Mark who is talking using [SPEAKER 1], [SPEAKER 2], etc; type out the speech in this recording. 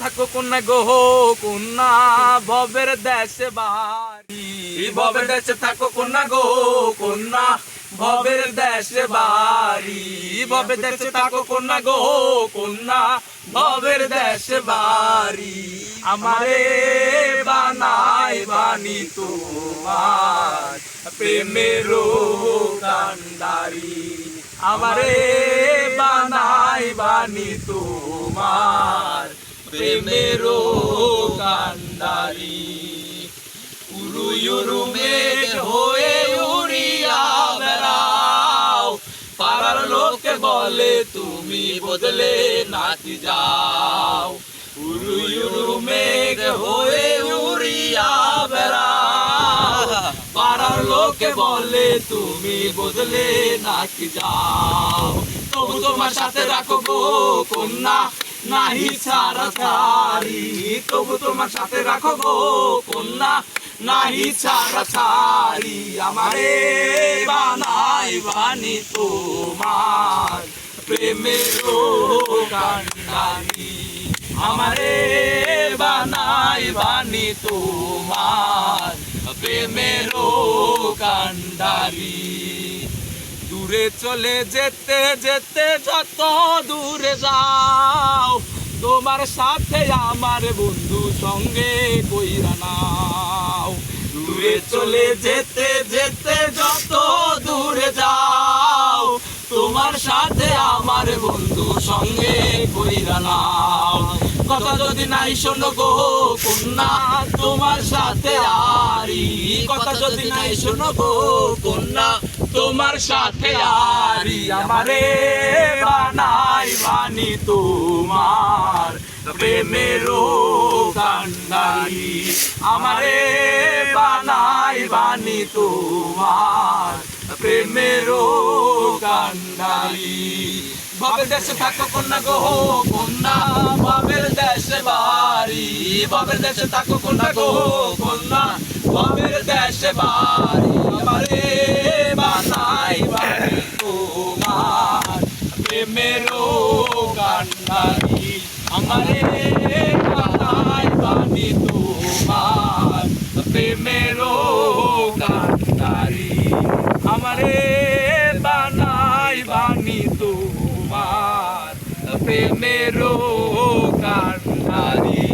[SPEAKER 1] থাকো কন্যা গো কন্যা ভবের দেশে বাড়ি। ভবের দেশে থাকো কন্যা গো কন্যা ভবের দেশে বাড়ি। ভবের দেশে থাকো কন্যা গো কন্যা ভবের দেশে বাড়ি। আমারে বানাই বানি তোমার প্রেমেরও কান্ডারি আমারে বানাই বানি তোমার প্রেমেরও কান্ডারি। উরু ইউরু মেঘ হয়ে উড়িয়া বেড়াও। পাড়ার লোকে বলে, তুমি বদলে নাচি যাও। উরু ইউরু মেঘ হয়ে উড়িয়া বেড়াও। পাড়ার লোকে বলে, তুমি বদলে নাচি যাও। তবু তোমার সাথে রাখো গো কন্যা নাহি ছাড়া ছাড়ি, তবু তোমার সাথে রাখো গো কন্যা। নাহি ছাড়া ছাড়ি, আমারে বানাই বানি তোমার। প্রেমের কান্ডারি আমারে বানাই বানি তোমার। প্রেমের কান্ডারি দূরে চলে যেতে যেতে যত দূরে যাও, তোমার সাথে আমার বন্ধু সঙ্গে কইরা নাও। দূরে চলে যেতে যেতে যত দূরে যাও, তোমার সাথে আমার বন্ধু সঙ্গে কইরা নাও। কথা যদি নাই শোনো গো কন্যা, তোমার সাথে আরি কথা যদি নাই শোনো গো কন্যা তোমার সাথে আরি আমারে বানাই বানি তোমার। প্রেমেরও কান্ডারি আমারে বানাই বানি তোমার। প্রেমেরও কান্ডারি। বাবের দেশে থাকো কন্যা গো, কন্যা। বাবের দেশে বাড়ি। বাবের দেশে থাকো কন্যা গো, কন্যা। বাবের দেশে বাড়ি আমারে বানাই বাড়ি তোমার প্রেমেরও কান্ডারি আমারে বানাই বানি তোমার প্রেমেরও কান্ডারি আমারে বানাই বানি তোমার প্রেমেরও কান্ডারি